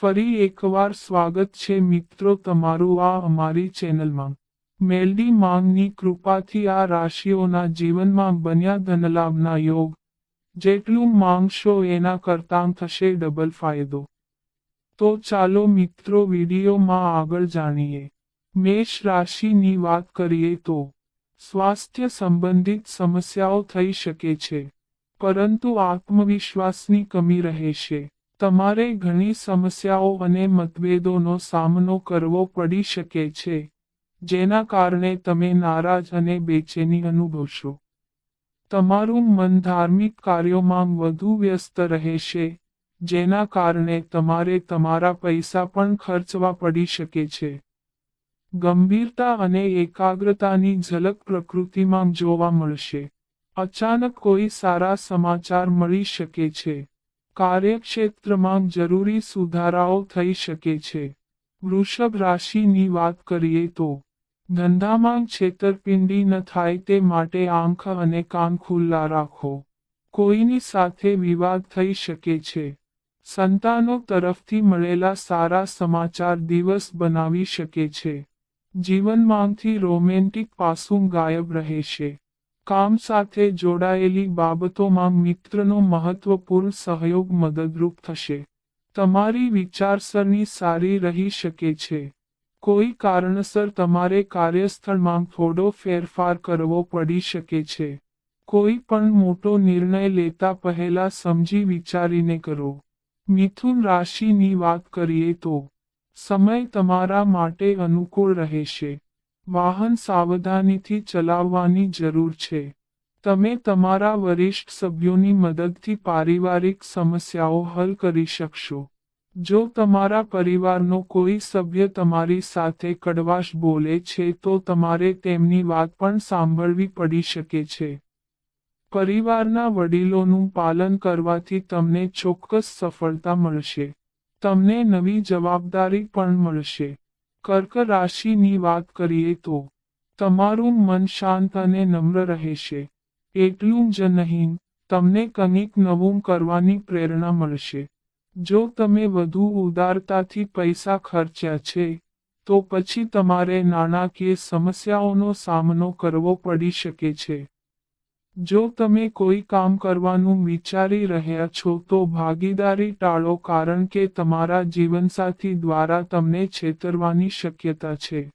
ફરી એકવાર સ્વાગત છે મિત્રો તમારું આ અમારી ચેનલમાં. મેલડી માંગની કૃપાથી આ રાશિઓના જીવનમાં બન્યા ધનલાભના યોગ. જેટલું માંગશો એના કરતાં થશે ડબલ ફાયદો. તો ચાલો મિત્રો વિડીયોમાં આગળ જાણીએ. મેષ રાશિની વાત કરીએ તો, સ્વાસ્થ્ય સંબંધિત સમસ્યાઓ થઈ શકે છે. પરંતુ આત્મવિશ્વાસની કમી રહેશે. તમારે ઘણી સમસ્યાઓ અને મતભેદોનો સામનો કરવો પડી શકે છે, જેના કારણે તમે નારાજ અને બેચેની અનુભવશો. તમારું મન ધાર્મિક કાર્યોમાં વધુ વ્યસ્ત રહેશે, જેના કારણે તમારે તમારા પૈસા પણ ખર્ચવા પડી શકે છે. ગંભીરતા અને એકાગ્રતાની ઝલક પ્રકૃતિમાં જોવા મળશે. અચાનક કોઈ સારા સમાચાર મળી શકે છે. કાર્યક્ષેત્રમાં જરૂરી સુધારાઓ થઈ શકે છે. વૃષભ રાશિની વાત કરીએ તો, ધંધામાં છેતરપિંડી ન થાય તે માટે આંખ અને કાન ખુલ્લા રાખો. કોઈની સાથે વિવાદ થઈ શકે છે. સંતાનો તરફથી મળેલા સારા સમાચાર દિવસ બનાવી શકે છે. જીવનમાંથી રોમેન્ટિક પાસું ગાયબ રહેશે. કામ સાથે જોડાયેલી બાબતોમાં મિત્રનો મહત્વપૂર્ણ સહયોગ મદદરૂપ થશે. તમારી વિચારસરણી સારી રહી શકે છે. કોઈ કારણસર તમારે કાર્યસ્થળમાં થોડો ફેરફાર કરવો પડી શકે છે. કોઈ પણ મોટો નિર્ણય લેતા પહેલા સમજી વિચારીને કરો. મિથુન રાશિની વાત કરીએ તો, સમય તમારા માટે અનુકૂળ રહેશે. વાહન સાવધાનીથી ચલાવવાની જરૂર છે. તમે તમારા વરિષ્ઠ સભ્યોની મદદથી પારિવારિક સમસ્યાઓ હલ કરી શકશો. જો તમારા પરિવારનો કોઈ સભ્ય તમારી સાથે કડવાશ બોલે છે તો તમારે તેમની વાત પણ સાંભળવી પડી શકે છે. પરિવારના વડીલોનું પાલન કરવાથી તમને ચોક્કસ સફળતા મળશે. તમને નવી જવાબદારી પણ મળશે. કર્ક રાશિની વાત કરીએ તો, તમારું મન શાંત અને નમ્ર રહેશે. એટલું જ નહીં, તમને કંઈક નવું કરવાની પ્રેરણા મળશે. જો તમે વધુ ઉદારતાથી પૈસા ખર્ચ્યા છે, તો પછી તમારે નાણાકીય સમસ્યાઓનો સામનો કરવો પડી શકે છે. જો તમે કોઈ કામ કરવાનું વિચારી રહ્યા છો તો ભાગીદારી ટાળો કારણ કે તમારા જીવનસાથી દ્વારા તમને છેતરવાની શક્યતા છે.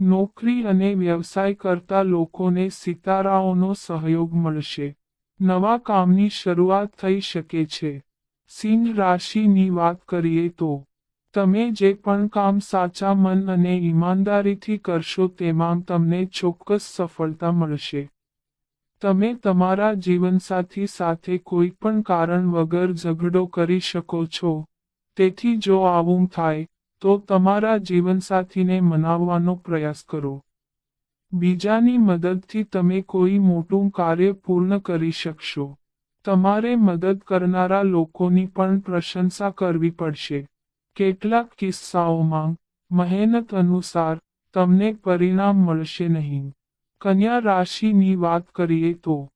નોકરી અને વ્યવસાય કરતા લોકોને સિતારાઓનો સહયોગ મળશે. નવા કામની શરૂઆત થઈ શકે છે. સિંહ રાશિની વાત કરીએ તો, તમે જે પણ કામ સાચા મન અને ઈમાનદારીથી કરશો તેમાં તમને ચોક્કસ સફળતા મળશે. તમે તમારા જીવનસાથી સાથે કોઈ પણ કારણ વગર ઝઘડો કરી શકો છો. તેથી જો આવું થાય, તો તમારા જીવનસાથીને મનાવવાનો પ્રયાસ કરો. બીજાની મદદથી તમે કોઈ મોટું કાર્ય પૂર્ણ કરી શકશો. તમારે મદદ કરનારા લોકોની પણ પ્રશંસા કરવી પડશે. કેટલાક કિસ્સાઓમાં મહેનત અનુસાર તમને પરિણામ મળશે નહીં. કન્યા રાશિની વાત કરીએ તો,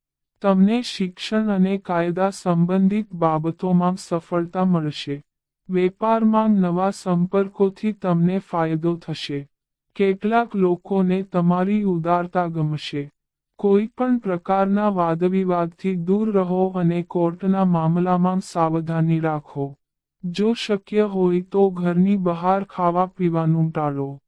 તમને શિક્ષણ અને કાયદા સંબંધિત બાબતોમાં સફળતા મળશે. વેપારમાં નવા સંપર્કોથી તમને ફાયદો થશે. કેટલાક લોકોને તમારી ઉદારતા ગમશે. કોઈ પણ પ્રકારના વાદવિવાદથી દૂર રહો અને કોર્ટના મામલામાં સાવધાની રાખો. જો શક્ય હોય તો ઘરની બહાર ખાવા પીવાનું ટાળો.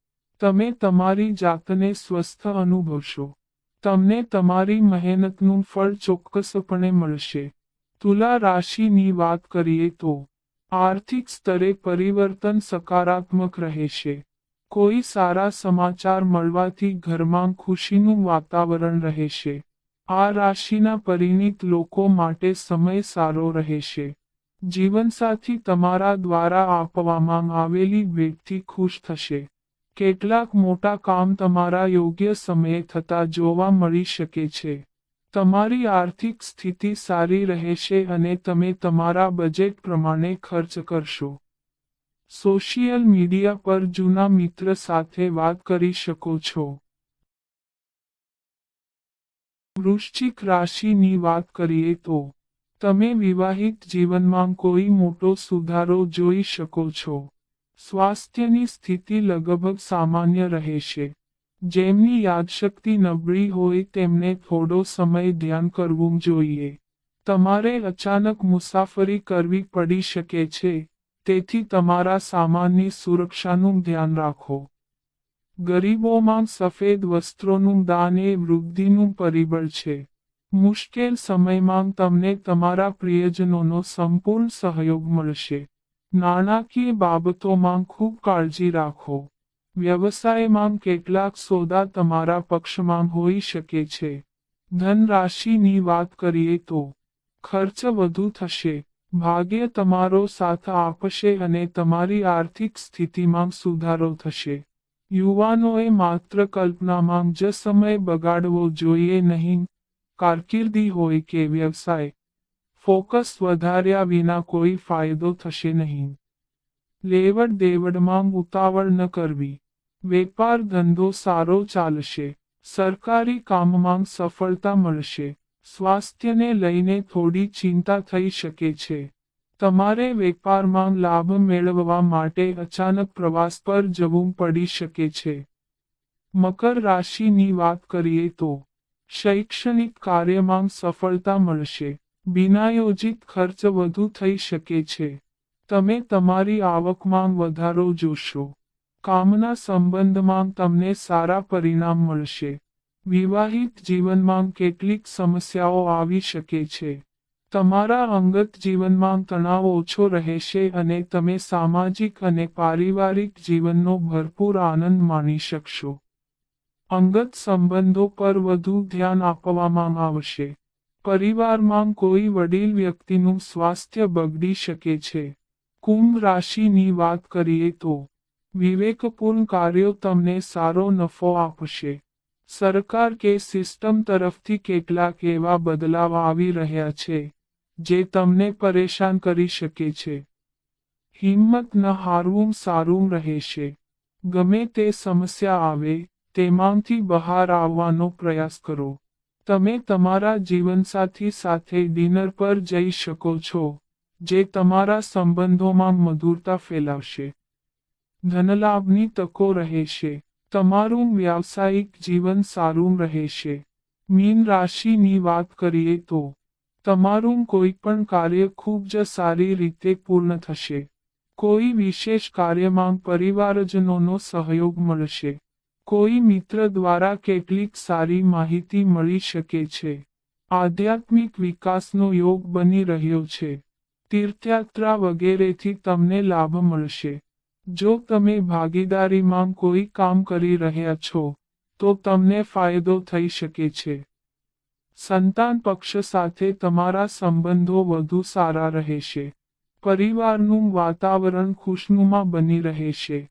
તમે તમારી જાતને સ્વસ્થ અનુભવશો. તમને તમારી મહેનતનું ફળ ચોક્કસપણે મળશે. તુલા રાશિની વાત કરીએ તો, આર્થિક સ્તરે પરિવર્તન સકારાત્મક રહેશે. કોઈ સારા સમાચાર મળવાથી ઘરમાં ખુશીનું વાતાવરણ રહેશે. આ રાશિના પરિણીત લોકો માટે સમય સારો રહેશે. જીવનસાથી તમારા દ્વારા આપવામાં આવેલી ભેટથી ખુશ થશે. કેટલાક મોટા કામ તમારા યોગ્ય સમયે થતા જોવા મળી શકે છે. તમારી આર્થિક સ્થિતિ સારી રહેશે અને તમે તમારા બજેટ પ્રમાણે ખર્ચ કરશો. સોશિયલ મીડિયા પર જૂના મિત્ર સાથે વાત કરી શકો છો. વૃશ્ચિક રાશિની વાત કરીએ તો, તમે વિવાહિત જીવનમાં કોઈ મોટો સુધારો જોઈ શકો છો. સ્વાસ્થ્યની સ્થિતિ લગભગ સામાન્ય રહેશે. જેમની યાદશક્તિ નબળી હોય તેમને થોડો સમય ધ્યાન કરવું જોઈએ. તમારે અચાનક મુસાફરી કરવી પડી શકે છે, તેથી તમારા સામાનની સુરક્ષાનું ધ્યાન રાખો. ગરીબોમાં સફેદ વસ્ત્રોનું દાન એ વૃદ્ધિનું પરિબળ છે. મુશ્કેલ સમયમાં તમને તમારા પ્રિયજનોનો સંપૂર્ણ સહયોગ મળશે. નાણાકીય બાબતોમાં ખૂબ કાળજી રાખો. વ્યવસાયમાં કેટલાક સોદા તમારા પક્ષમાં હોઈ શકે છે. ધન રાશિની વાત કરીએ તો, ખર્ચ વધુ થશે, ભાગ્ય તમારો સાથ આપશે અને તમારી આર્થિક સ્થિતિમાં સુધારો થશે. યુવાનોએ માત્ર કલ્પનામાં જ સમય બગાડવો જોઈએ નહીં. કારકિર્દી હોય કે વ્યવસાય ફોકસ વધાર્યા વિના કોઈ ફાયદો થશે નહીં. લેવડ દેવડમાં ઉતાવળ ન કરવી. વેપાર ધંધો સારો ચાલશે. સરકારી કામમાં સફળતા મળશે. સ્વાસ્થ્યને લઈને થોડી ચિંતા થઈ શકે છે. તમારે વેપારમાં લાભ મેળવવા માટે અચાનક પ્રવાસ પર જવું પડી શકે છે. મકર રાશિની વાત કરીએ તો, શૈક્ષણિક કાર્યમાં સફળતા મળશે. બિનાયોજિત ખર્ચ વધુ થઈ શકે છે. તમે તમારી આવકમાં વધારો જોશો. કામના સંબંધમાં તમને સારા પરિણામ મળશે. વિવાહિત જીવનમાં કેટલીક સમસ્યાઓ આવી શકે છે. તમારા અંગત જીવનમાં તણાવ ઓછો રહેશે અને તમે સામાજિક અને પારિવારિક જીવનનો ભરપૂર આનંદ માણી શકશો. અંગત સંબંધો પર વધુ ધ્યાન આપવામાં આવશે. પરિવારમાં કોઈ વડીલ વ્યક્તિનું સ્વાસ્થ્ય બગડી શકે છે. કુંભ રાશિની વાત કરીએ તો, વિવેકપૂર્ણ કાર્યો તમને સારો નફો આપશે. સરકાર કે સિસ્ટમ તરફથી કેટલાક એવા બદલાવ આવી રહ્યા છે, જે તમને પરેશાન કરી શકે છે. હિંમત ન હારવું સારું રહેશે. ગમે તે સમસ્યા આવે, તેમાંથી બહાર આવવાનો પ્રયાસ કરો. તમે તમારા જીવનસાથી સાથે ડિનર પર જઈ શકો છો, જે તમારા સંબંધોમાં મધુરતા ફેલાવશે. ધનલાભની તકો રહેશે. તમારું વ્યાવસાયિક જીવન સારું રહેશે. મીન રાશિની વાત કરીએ તો, તમારું કોઈ પણ કાર્ય ખૂબ જ સારી રીતે પૂર્ણ થશે. કોઈ વિશેષ કાર્યમાં પરિવારજનોનો સહયોગ મળશે. કોઈ મિત્ર દ્વારા કેટલીક સારી માહિતી મળી શકે છે. આધ્યાત્મિક વિકાસનો યોગ બની રહ્યો છે. તીર્થયાત્રા વગેરેથી તમને લાભ મળશે. જો તમે ભાગીદારીમાં કોઈ કામ કરી રહ્યા છો, તો તમને ફાયદો થઈ શકે છે. સંતાન પક્ષ સાથે તમારા સંબંધો વધુ સારા રહેશે. પરિવારનું વાતાવરણ ખુશનુમા બની રહેશે.